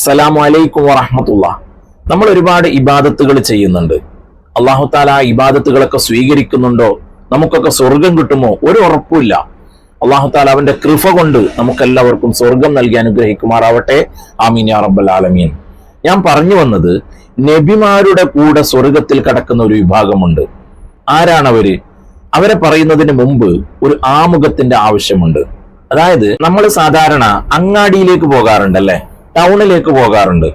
അസ്സലാമു അലൈക്കും വറഹമത്തുള്ള. നമ്മൾ ഒരുപാട് ഇബാദത്തുകൾ ചെയ്യുന്നുണ്ട്. അള്ളാഹു താല ആ ഇബാദത്തുകളൊക്കെ സ്വീകരിക്കുന്നുണ്ടോ? നമുക്കൊക്കെ സ്വർഗം കിട്ടുമോ? ഒരു ഉറപ്പുമില്ല. അള്ളാഹു താല അവന്റെ കൃപ കൊണ്ട് നമുക്കെല്ലാവർക്കും സ്വർഗം നൽകി അനുഗ്രഹിക്കുമാറാവട്ടെ. ആമീൻ യാ റബ്ബൽ ആലമീൻ. ഞാൻ പറഞ്ഞു വന്നത് നബിമാരുടെ കൂടെ സ്വർഗത്തിൽ കടക്കുന്ന ഒരു വിഭാഗമുണ്ട്. ആരാണവര്? അവരെ പറയുന്നതിന് മുമ്പ് ഒരു ആമുഖത്തിന്റെ ആവശ്യമുണ്ട്. അതായത് നമ്മൾ സാധാരണ അങ്ങാടിയിലേക്ക് പോകാറുണ്ട് അല്ലെ ടൗണിലേക്ക് പോകാറുണ്ട്.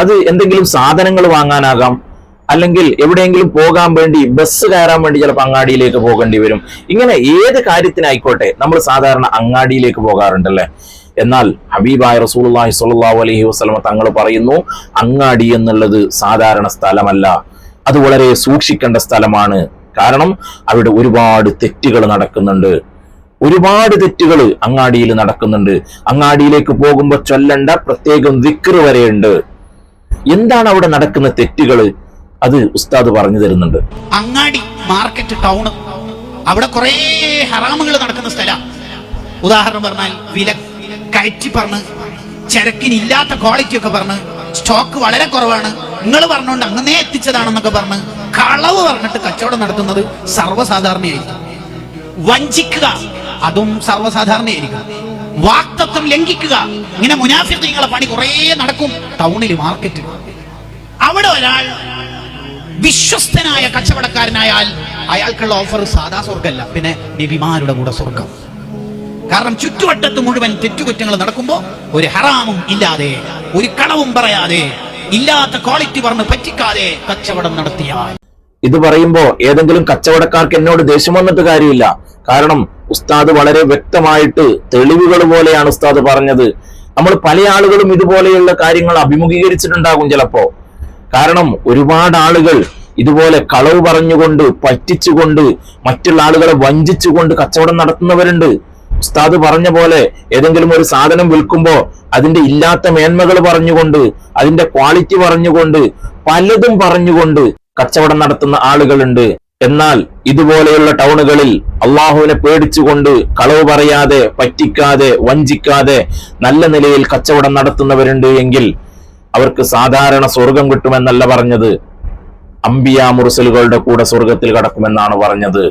അത് എന്തെങ്കിലും സാധനങ്ങൾ വാങ്ങാനാകാം അല്ലെങ്കിൽ എവിടെയെങ്കിലും പോകാൻ വേണ്ടി ബസ് കയറാൻ വേണ്ടി ചിലപ്പോൾ അങ്ങാടിയിലേക്ക് പോകേണ്ടി വരും. ഇങ്ങനെ ഏത് കാര്യത്തിനായിക്കോട്ടെ നമ്മൾ സാധാരണ അങ്ങാടിയിലേക്ക് പോകാറുണ്ടല്ലേ? എന്നാൽ ഹബീബായ റസൂലുള്ളാഹി സ്വല്ലല്ലാഹു അലൈഹി വസ്ലമ തങ്ങൾ പറയുന്നു അങ്ങാടി എന്നുള്ളത് സാധാരണ സ്ഥലമല്ല. അത് വളരെ സൂക്ഷിക്കേണ്ട സ്ഥലമാണ്. കാരണം അവിടെ ഒരുപാട് തെറ്റുകൾ നടക്കുന്നുണ്ട്. ഒരുപാട് തെറ്റുകൾ അങ്ങാടിയിൽ നടക്കുന്നുണ്ട്. അങ്ങാടിയിലേക്ക് പോകുമ്പോൾ ചൊല്ലണ്ട പ്രത്യേകം ദിക്റ് വരെയുണ്ട്. എന്താണ് അവിടെ നടക്കുന്ന തെറ്റുകൾ അത് ഉസ്താദ് പറഞ്ഞു തരുന്നുണ്ട്. അങ്ങാടി മാർക്കറ്റ് ടൗൺ. അവിടെ കുറെ ഹറാമുകൾ നടക്കുന്ന സ്ഥലം. ഉദാഹരണം പറഞ്ഞാൽ വില കയറ്റി പറഞ്ഞ് ചരക്കിനില്ലാത്ത ക്വാളിറ്റി ഒക്കെ പറഞ്ഞ് സ്റ്റോക്ക് വളരെ കുറവാണ്. നിങ്ങൾ പറഞ്ഞുകൊണ്ട് അങ്ങനെ എത്തിച്ചതാണെന്നൊക്കെ പറഞ്ഞ് കളവ് പറഞ്ഞിട്ട് കച്ചവടം നടത്തുന്നത് സർവസാധാരണയായിരിക്കും. വഞ്ചിക്കുക. അതും സർവസാധാരണയായിരിക്കും വാക്തത്വം ലംഘിക്കുക. ഇങ്ങനെ മുനാഫികളെ പണി കുറേ നടക്കും. ടൗണിൽ മാർക്കറ്റിൽ അവിടെ ഒരാൾ വിശ്വസ്തനായ കച്ചവടക്കാരനായാൽ അയാൾക്കുള്ള ഓഫർ സാധാ സ്വർഗമല്ല പിന്നെ നബിമാരുടെ കൂടെ സ്വർഗം കാരണം ചുറ്റുവട്ടത്ത് മുഴുവൻ തെറ്റുകുറ്റങ്ങൾ നടക്കുമ്പോൾ ഒരു ഹറാമും ഇല്ലാതെ ഒരു കളവും പറയാതെ ഇല്ലാത്ത ക്വാളിറ്റി പറഞ്ഞ് പറ്റിക്കാതെ കച്ചവടം നടത്തിയാൽ. ഇത് പറയുമ്പോൾ ഏതെങ്കിലും കച്ചവടക്കാർക്ക് എന്നോട് ദേഷ്യം വന്നിട്ട് കാര്യമില്ല. കാരണം ഉസ്താദ് വളരെ വ്യക്തമായിട്ട് തെളിവുകൾ പോലെയാണ് ഉസ്താദ് പറഞ്ഞത്. നമ്മൾ പല ആളുകളും ഇതുപോലെയുള്ള കാര്യങ്ങൾ അഭിമുഖീകരിച്ചിട്ടുണ്ടാകും ചിലപ്പോ. കാരണം ഒരുപാട് ആളുകൾ ഇതുപോലെ കളവ് പറഞ്ഞുകൊണ്ട് പറ്റിച്ചുകൊണ്ട് മറ്റുള്ള ആളുകളെ വഞ്ചിച്ചുകൊണ്ട് കച്ചവടം നടത്തുന്നവരുണ്ട്. ഉസ്താദ് പറഞ്ഞ പോലെ ഏതെങ്കിലും ഒരു സാധനം വിൽക്കുമ്പോൾ അതിന്റെ ഇല്ലാത്ത മേന്മകൾ പറഞ്ഞുകൊണ്ട് അതിന്റെ ക്വാളിറ്റി പറഞ്ഞുകൊണ്ട് പലതും പറഞ്ഞുകൊണ്ട് കച്ചവടം നടത്തുന്ന ആളുകളുണ്ട്. എന്നാൽ ഇതുപോലെയുള്ള ടൗണുകളിൽ അള്ളാഹുവിനെ പേടിച്ചുകൊണ്ട് കളവ് പറയാതെ പറ്റിക്കാതെ വഞ്ചിക്കാതെ നല്ല നിലയിൽ കച്ചവടം നടത്തുന്നവരുണ്ട് എങ്കിൽ അവർക്ക് സാധാരണ സ്വർഗം കിട്ടുമെന്നല്ല പറഞ്ഞത്. അംബിയ മുറുസലുകളുടെ കൂടെ സ്വർഗത്തിൽ കടക്കുമെന്നാണ് പറഞ്ഞത്.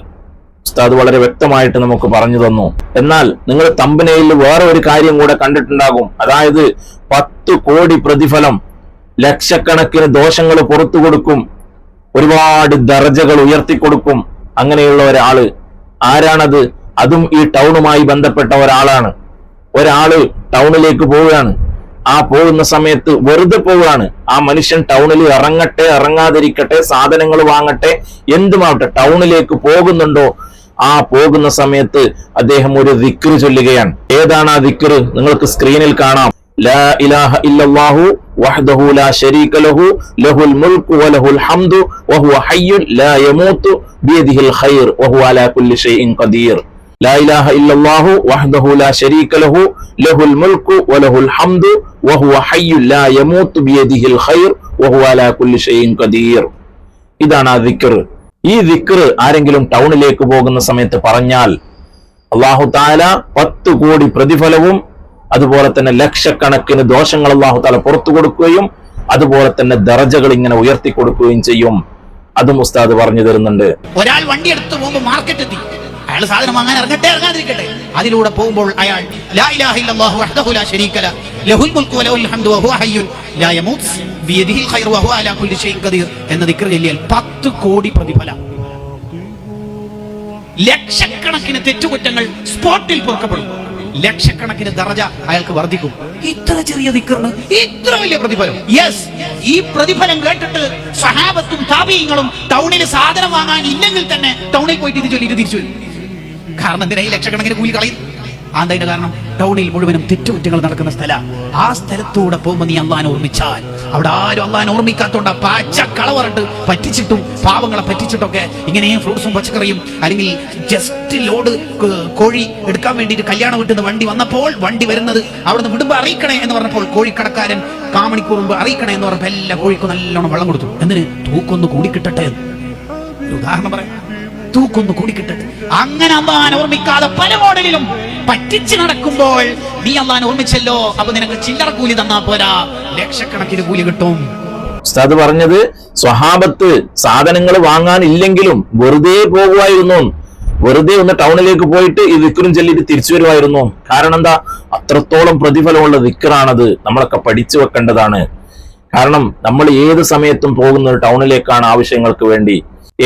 ഉസ്താദ് വളരെ വ്യക്തമായിട്ട് നമുക്ക് പറഞ്ഞു തന്നു. എന്നാൽ നിങ്ങൾ തമ്പനയിൽ വേറെ ഒരു കാര്യം കൂടെ കണ്ടിട്ടുണ്ടാകും. അതായത് പത്ത് കോടി പ്രതിഫലം ലക്ഷക്കണക്കിന് ദോഷങ്ങൾ പുറത്തു കൊടുക്കും. ഒരുപാട് ദർജകൾ ഉയർത്തിക്കൊടുക്കും അങ്ങനെയുള്ള ഒരാൾ. ആരാണത്? അതും ഈ ടൗണുമായി ബന്ധപ്പെട്ട ഒരാളാണ്. ഒരാൾ ടൗണിലേക്ക് പോവുകയാണ്. ആ പോകുന്ന സമയത്ത് വെറുതെ പോവുകയാണ്. ആ മനുഷ്യൻ ടൗണിൽ ഇറങ്ങട്ടെ ഇറങ്ങാതിരിക്കട്ടെ സാധനങ്ങൾ വാങ്ങട്ടെ എന്തുമാവട്ടെ ടൗണിലേക്ക് പോകുന്നുണ്ടോ? ആ പോകുന്ന സമയത്ത് അദ്ദേഹം ഒരു ദിക്റ് ചൊല്ലുകയാണ്. ഏതാണ് ആ ദിക്റ്? നിങ്ങൾക്ക് സ്ക്രീനിൽ കാണാം. ലാ ഇലാഹ ഇല്ലാഹു وحده لا شريك له له الملك وله الحمد وهو حي لا يموت بيده الخير وهو على كل شيء قدير لا اله الا الله وحده لا شريك له له الملك وله الحمد وهو حي لا يموت بيده الخير وهو على كل شيء قدير ഇതാണ് ആ ദിക്കർ ഈ ദിക്ർ ആരെങ്കിലും ടൗണിലേക്ക് പോകുന്ന സമയത്ത് പറഞ്ഞാൽ അള്ളാഹു താല പത്ത് കോടി പ്രതിഫലവും അതുപോലെ തന്നെ ലക്ഷക്കണക്കിന് ദോഷങ്ങൾ അള്ളാഹു താല പുറത്തു കൊടുക്കുകയും അതുപോലെ തന്നെ ദറജകൾ ഇങ്ങനെ ഉയർത്തി കൊടുക്കുകയും ചെയ്യും. അതും ഉസ്താദ് പറഞ്ഞു തരുന്നുണ്ട്. ഒരാൾ വണ്ടി എടുത്ത് പോകുമ്പോൾ മാർക്കറ്റ് എത്തി. അയാൾ സാധനം വാങ്ങാൻ ഇറങ്ങട്ടെ ഇറങ്ങാതിരിക്കട്ടെ. അതിലൂടെ പോകുമ്പോൾ അയാൾ ലാ ഇലാഹ ഇല്ലല്ലാഹു വഹ്ദഹു ലാ ശരീക ലഹുൽ മുൽക്കു വലഹുൽ ഹംദു വഹുവ ഹയ്യുൻ ലാ യമൂത്ത് ബിയദിഹിൽ ഖൈറു വഹുവ അലാ കുല്ലി ഷൈഇൻ ഖദീർ എന്ന ദിക്ർ ചൊല്ലിയാൽ 10 കോടി പ്രതിഫലം. ലക്ഷക്കണക്കിന് തെറ്റുകുറ്റങ്ങൾ സ്പോട്ടിൽ പൊറുക്കപ്പെടും. ലക്ഷക്കണക്കിന് ദറജ അയാൾക്ക് വർദ്ധിക്കും. ഇത്ര ചെറിയ ദിക്കറിന് ഇത്ര വലിയ പ്രതിഫലം. യെസ് ഈ പ്രതിഫലം കേട്ടിട്ട് സഹാബത്തും താപീയങ്ങളും ടൗണിൽ സാധനം വാങ്ങാൻ ഇല്ലെങ്കിൽ തന്നെ ടൗണിൽ പോയിട്ട് ഇത് ചൊല്ലിട്ട് തിരിച്ചു കാരണം എന്തിനാ ഈ ലക്ഷക്കണക്കിന് കൂലി കളയും അതിന്റെ കാരണം? ടൗണിൽ മുഴുവനും തെറ്റുകുറ്റങ്ങൾ നടക്കുന്ന സ്ഥല. ആ സ്ഥലത്തൂടെ പോകുമ്പോൾ നീ അള്ളഹാനെ ഓർമ്മിച്ചാൽ അവിടെ ആരും അള്ളാൻ ഓർമ്മിക്കാത്തോണ്ട പച്ച കളവറിട്ട് പറ്റിച്ചിട്ടും പാവങ്ങളെ പറ്റിച്ചിട്ടൊക്കെ ഇങ്ങനെ ഫ്രൂട്ട്സും പച്ചക്കറിയും അല്ലെങ്കിൽ ജസ്റ്റ് ലോഡ് കോഴി എടുക്കാൻ വേണ്ടിയിട്ട് കല്യാണം വീട്ടിൽ വണ്ടി വന്നപ്പോൾ വണ്ടി വരുന്നത് അവിടുന്ന് വിടുമ്പോ അറിയിക്കണേ എന്ന് പറഞ്ഞപ്പോൾ കോഴിക്കടക്കാരൻ കാമണിക്കൂർ മുമ്പ് അറിയിക്കണേ എന്ന് പറഞ്ഞപ്പോൾ എല്ലാ കോഴിക്കും നല്ലോണം വെള്ളം കൊടുത്തു. എന്തിന് തൂക്കൊന്ന് കൂടി കിട്ടട്ടെ ഉദാഹരണം പറയാം. തൂക്കൊന്ന് കൂടിക്കിട്ടട്ടെ. അങ്ങനെ അമ്മാൻ ഓർമ്മിക്കാതെ പല മോഡലിലും പറ്റിച്ച് നടക്കുമ്പോൾ നീ അള്ളാൻ ഓർമ്മിച്ചല്ലോ അപ്പൊ നിനക്ക് ചില്ലറ കൂലി തന്നാ പോരാ. ലക്ഷക്കണക്കിന് കൂലി കിട്ടും. ഉസ്താദ് പറഞ്ഞത് സ്വഹാബത്ത് സാധനങ്ങൾ വാങ്ങാനില്ലെങ്കിലും വെറുതെ പോകുമായിരുന്നു. വെറുതെ ഒന്ന് ടൗണിലേക്ക് പോയിട്ട് ഈ വിക്രം ചെല്ലിട്ട് തിരിച്ചു വരുമായിരുന്നു. കാരണം എന്താ? അത്രത്തോളം പ്രതിഫലമുള്ള വിക്രാണത് നമ്മളൊക്കെ പഠിച്ചു വെക്കേണ്ടതാണ്. കാരണം നമ്മൾ ഏത് സമയത്തും പോകുന്നത് ടൗണിലേക്കാണ് ആവശ്യങ്ങൾക്ക് വേണ്ടി.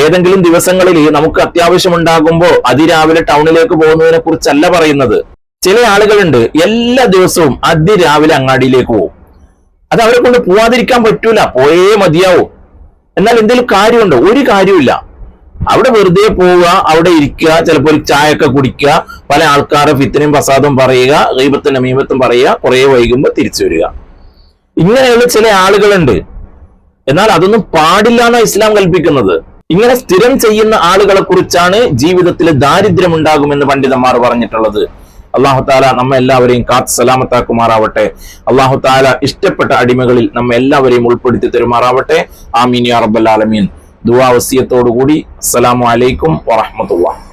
ഏതെങ്കിലും ദിവസങ്ങളിൽ നമുക്ക് അത്യാവശ്യം ഉണ്ടാകുമ്പോൾ അതിരാവിലെ ടൗണിലേക്ക് പോകുന്നതിനെ കുറിച്ചല്ല പറയുന്നത്. ചില ആളുകളുണ്ട് എല്ലാ ദിവസവും അതിരാവിലെ അങ്ങാടിയിലേക്ക് പോകും. അത് അവരെ കൊണ്ട് പോവാതിരിക്കാൻ പറ്റൂല. പോയേ മതിയാവും. എന്നാൽ എന്തെങ്കിലും കാര്യമുണ്ടോ? ഒരു കാര്യമില്ല അവിടെ വെറുതെ പോവുക അവിടെ ഇരിക്കുക ചിലപ്പോൾ ഒരു ചായയൊക്കെ കുടിക്കുക പല ആൾക്കാരെ ഫിത്തനും പ്രസാദും പറയുക ഗൈബത്തും നമീമത്തും പറയുക കുറെ വൈകുമ്പോൾ തിരിച്ചു വരിക. ഇങ്ങനെയുള്ള ചില ആളുകളുണ്ട്. എന്നാൽ അതൊന്നും പാടില്ല എന്നാണ് ഇസ്ലാം കൽപ്പിക്കുന്നത്. ഇങ്ങനെ സ്ഥിരം ചെയ്യുന്ന ആളുകളെ കുറിച്ചാണ് ജീവിതത്തിൽ ദാരിദ്ര്യം ഉണ്ടാകുമെന്ന് പണ്ഡിതന്മാർ പറഞ്ഞിട്ടുള്ളത്. അള്ളാഹു താല നമ്മ എല്ലാവരെയും കാത്ത് സലാമത്താക്കുമാറാവട്ടെ. അള്ളാഹു താല ഇഷ്ടപ്പെട്ട അടിമകളിൽ നമ്മ എല്ലാവരെയും ഉൾപ്പെടുത്തി തരുമാറാവട്ടെ. ആമീൻ യാ റബ്ബൽ ആലമീൻ. ദുവാ വസിയത്തോടുകൂടി. അസ്സലാമു അലൈക്കും വറഹ്മത്തുള്ളാഹി.